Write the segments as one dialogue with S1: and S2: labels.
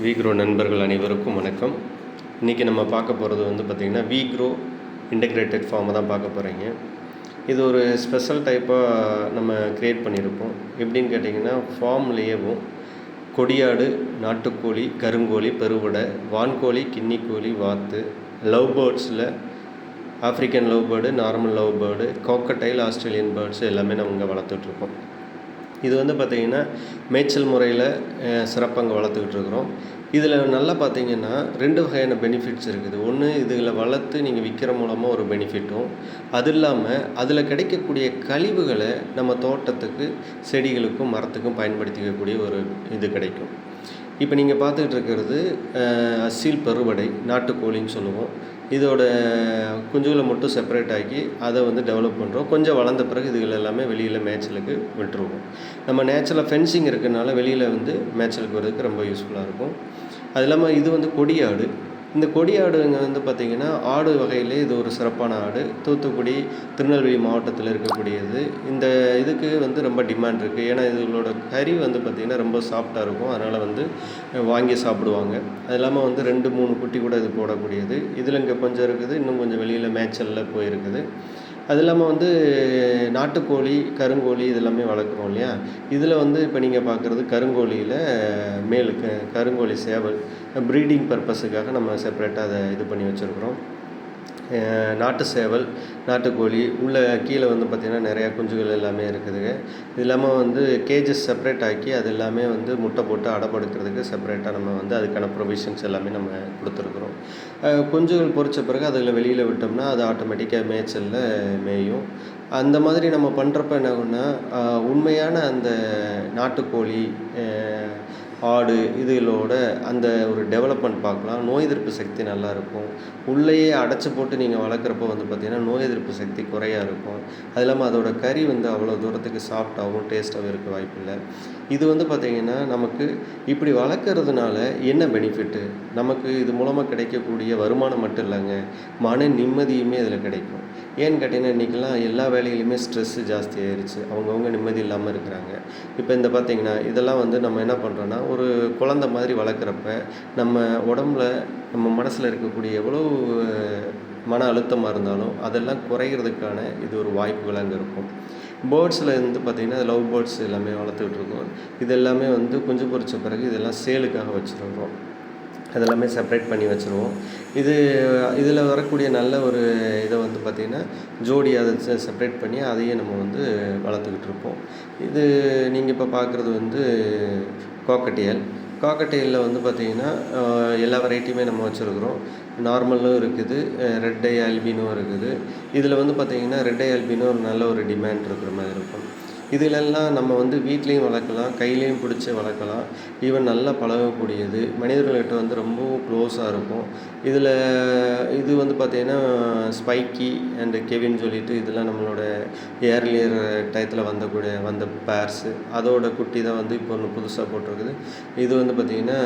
S1: வீக்ரோ நண்பர்கள் அனைவருக்கும் வணக்கம். இன்றைக்கி நம்ம பார்க்க போகிறது வந்து பார்த்திங்கன்னா வீக்ரோ இன்டகிரேட்டட் ஃபார்மை தான் பார்க்க போகிறீங்க இது ஒரு ஸ்பெஷல் டைப்பாக நம்ம க்ரியேட் பண்ணியிருக்கோம் எப்படின்னு கேட்டிங்கன்னா ஃபார்ம்லேயேவும் கொடியாடு நாட்டுக்கோழி கருங்கோழி பெருவடை வான்கோழி கின்னிக்கோழி வாத்து love பேர்ட்ஸில் African love bird normal love bird cockatiel Australian birds எல்லாமே நம்ம இங்கே வளர்த்துட்ருக்கோம் இது வந்து பார்த்திங்கன்னா மேய்ச்சல் முறையில் சிறப்பாக வளர்த்துக்கிட்டு இருக்கிறோம். இதில் நல்லா பார்த்தீங்கன்னா ரெண்டு வகையான பெனிஃபிட்ஸ் இருக்குது. ஒன்று இதில் வளர்த்து நீங்கள் விற்கிற மூலமாக ஒரு பெனிஃபிட்டும் அது இல்லாமல் அதில் கிடைக்கக்கூடிய கழிவுகளை நம்ம தோட்டத்துக்கு செடிகளுக்கும் மரத்துக்கும் பயன்படுத்திக்கக்கூடிய ஒரு இது கிடைக்கும். இப்போ நீங்கள் பார்த்துக்கிட்டு இருக்கிறது அசீல் பெருவடை நாட்டுக்கோழின்னு சொல்லுவோம். இதோட குஞ்சுகளை மட்டும் செப்பரேட் ஆக்கி அதை வந்து டெவலப் பண்ணுறோம் கொஞ்சம் வளர்ந்த பிறகு இதுகள் எல்லாமே வெளியில் மேய்ச்சலுக்கு விட்டுருவோம். நம்ம நேச்சுரலாக ஃபென்சிங் இருக்கிறதுனால வெளியில் வந்து மேய்ச்சலுக்கு வர்றதுக்கு ரொம்ப யூஸ்ஃபுல்லாக இருக்கும். அது இல்லாமல் இது வந்து கொடியாடு. இந்த கொடியாடுங்க வந்து பார்த்திங்கன்னா ஆடு வகையிலே இது ஒரு சிறப்பான ஆடு. தூத்துக்குடி திருநெல்வேலி மாவட்டத்தில் இருக்கக்கூடியது. இந்த இதுக்கு வந்து ரொம்ப டிமாண்ட் இருக்குது ஏன்னா இதுகளோட கறி வந்து பார்த்திங்கன்னா ரொம்ப சாஃப்டாக இருக்கும். அதனால் வந்து வாங்கி சாப்பிடுவாங்க. அது இல்லாமல் வந்து ரெண்டு மூணு குட்டி கூட இது போடக்கூடியது. இதில் இங்கே கொஞ்சம் இருக்குது. இன்னும் கொஞ்சம் வெளியில் மேய்ச்சலில் போயிருக்குது. அது இல்லாமல் வந்து நாட்டுக்கோழி கருங்கோழி இதெல்லாமே வளர்க்குறோம் இல்லையா? இதில் வந்து இப்போ நீங்கள் பார்க்குறது கருங்கோழியில் மேல் க கருங்கோழி சேவல் ப்ரீடிங் பர்பஸுக்காக நம்ம செப்பரேட்டாக அதை இது பண்ணி வச்சுருக்குறோம். நாட்டு சேவல் நாட்டுக்கோழி உள்ளே கீழே வந்து பார்த்திங்கன்னா நிறையா குஞ்சுகள் எல்லாமே இருக்குதுங்க இது இல்லாமல் வந்து கேஜஸ் செப்பரேட் ஆக்கி அது எல்லாமே வந்து முட்டை போட்டு அடைப்படுக்கிறதுக்கு செப்பரேட்டாக நம்ம வந்து அதுக்கான ப்ரொவிஷன்ஸ் எல்லாமே நம்ம கொடுத்துருக்குறோம். குஞ்சுகள் பொரிச்ச பிறகு அதில் வெளியில் விட்டோம்னா அது ஆட்டோமேட்டிக்காக மேய்ச்சலில் மேயும். அந்த மாதிரி நம்ம பண்ணுறப்ப என்ன ஆகும்னா உண்மையான அந்த நாட்டுக்கோழி ஆடு இதுகளோட அந்த ஒரு டெவலப்மெண்ட் பார்க்கலாம். நோய் எதிர்ப்பு சக்தி நல்லா இருக்கும் உள்ளேயே அடைச்சி போட்டு நீங்கள் வளர்க்குறப்போ வந்து பார்த்திங்கன்னா நோய் எதிர்ப்பு சக்தி குறையாக இருக்கும். அது இல்லாமல் அதோட கறி வந்து அவ்வளோ தூரத்துக்கு சாஃப்டாகவும் டேஸ்ட்டாகவும் இருக்க வாய்ப்பில்லை இது வந்து பார்த்திங்கன்னா நமக்கு இப்படி வளர்க்குறதுனால என்ன பெனிஃபிட்டு நமக்கு இது மூலமாக கிடைக்கக்கூடிய வருமானம் மட்டும் இல்லைங்க. மன நிம்மதியுமே இதில் கிடைக்கும். ஏன்னு கேட்டிங்கன்னா இன்றைக்கெலாம் எல்லா வேலையிலுமே ஸ்ட்ரெஸ்ஸு ஜாஸ்தி ஆயிடுச்சு அவங்கவுங்க நிம்மதி இல்லாமல் இருக்கிறாங்க. இப்போ இந்த பார்த்திங்கன்னா இதெல்லாம் வந்து நம்ம என்ன பண்ணுறோன்னா ஒரு குழந்த மாதிரி வளர்க்குறப்ப நம்ம உடம்புல நம்ம மனசில் இருக்கக்கூடிய எவ்வளோ மன அழுத்தமாக இருந்தாலும் அதெல்லாம் குறைகிறதுக்கான இது ஒரு வாய்ப்புகள் அங்கே இருக்கும். பேர்ட்ஸில் வந்து பார்த்திங்கன்னா லவ் பேர்ட்ஸ் எல்லாமே வளர்த்துக்கிட்டு இருக்கோம். இது எல்லாமே வந்து குஞ்சு பொரிச்ச பிறகு இதெல்லாம் சேலுக்காக வச்சுருக்கோம் அதெல்லாமே செப்பரேட் பண்ணி வச்சுருவோம். இது இதில் வரக்கூடிய நல்ல ஒரு இதை வந்து பார்த்திங்கன்னா ஜோடி அதை செப்பரேட் பண்ணி அதையே நம்ம வந்து வளர்த்துக்கிட்டு இருப்போம். இது நீங்கள் இப்போ பார்க்குறது வந்து காக்கட்டியல் காக்கட்டியலில் வந்து பார்த்திங்கன்னா எல்லா வெரைட்டியுமே நம்ம வச்சுருக்குறோம். நார்மலும் இருக்குது ரெட் ஐ இருக்குது. இதில் வந்து பார்த்திங்கன்னா ரெட் ஐ ஆல்பினோ ஒரு நல்ல ஒரு டிமாண்ட் இருக்கிற மாதிரி இருக்கும். இதிலெல்லாம் நம்ம வந்து வீட்லேயும் வளர்க்கலாம் கையிலையும் பிடிச்சி வளர்க்கலாம். ஈவன் நல்லா பழகக்கூடியது. மனிதர்கள்கிட்ட வந்து ரொம்பவும் க்ளோஸாக இருக்கும் இதில் இது வந்து பார்த்திங்கன்னா ஸ்பைக்கி அண்டு கெவின் சொல்லிட்டு இதெல்லாம் நம்மளோட ஏர்லியர் டயத்தில் வந்தக்கூடிய வந்த பேர்ஸு அதோட குட்டி தான் வந்து இப்போ ஒன்று புதுசாக போட்டிருக்குது. இது வந்து பார்த்திங்கன்னா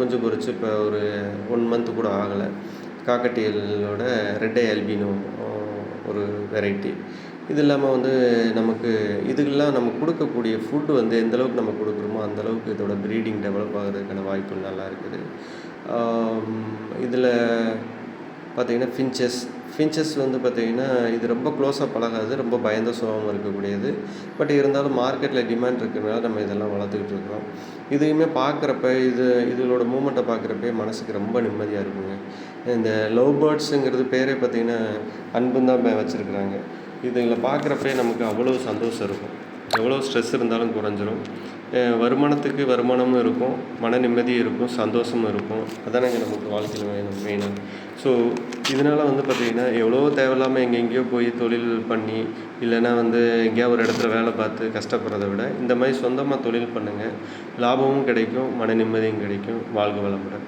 S1: கொஞ்சம் பொரிச்சு இப்போ ஒரு ஒன் மந்த் கூட ஆகலை. காக்கட்டியலோட ரெட் அல்பினோ ஒரு வெரைட்டி இது இல்லாமல் வந்து நமக்கு இதுக்கெல்லாம் நம்ம கொடுக்கக்கூடிய ஃபுட்டு வந்து எந்த அளவுக்கு நம்ம கொடுக்குறோமோ அந்தளவுக்கு இதோட ப்ரீடிங் டெவலப் ஆகிறதுக்கான வாய்ப்புகள் நல்லா இருக்குது. இதில் பார்த்திங்கன்னா ஃபின்ச்சஸ் ஃபின்ச்சஸ் வந்து பார்த்திங்கன்னா இது ரொம்ப க்ளோஸாக பழகாது ரொம்ப பயந்த சுபாவம் இருக்கக்கூடியது. பட் இருந்தாலும் மார்க்கெட்டில் டிமாண்ட் இருக்கிறதுனால நம்ம இதெல்லாம் வளர்த்துக்கிட்டு இருக்கிறோம். இதையுமே பார்க்குறப்ப இது இதுகளோட மூமெண்ட்டை பார்க்குறப்ப மனசுக்கு ரொம்ப நிம்மதியாக இருக்குங்க. இந்த லவ் பேர்ட்ஸுங்கிறது பேரே பார்த்திங்கன்னா அன்புன்னு தான் வச்சுருக்குறாங்க. இதுங்களை பார்க்குறப்பே நமக்கு அவ்வளோ சந்தோஷம் இருக்கும். எவ்வளோ ஸ்ட்ரெஸ் இருந்தாலும் குறைஞ்சிரும். வருமானத்துக்கு வருமானமும் இருக்கும். மன நிம்மதியும் இருக்கும். சந்தோஷமும் இருக்கும். அதானங்க நமக்கு வாழ்க்கையில் வேணும் மெயினாக ஸோ இதனால் வந்து பார்த்திங்கன்னா எவ்வளோ தேவையில்லாமல் எங்கெங்கேயோ போய் தொழில் பண்ணி இல்லைன்னா வந்து எங்கேயா ஒரு இடத்துல வேலை பார்த்து கஷ்டப்படுறத விட இந்த மாதிரி சொந்தமாக தொழில் பண்ணுங்கள் லாபமும் கிடைக்கும். மன நிம்மதியும் கிடைக்கும். வாழ்க வளமுடன்.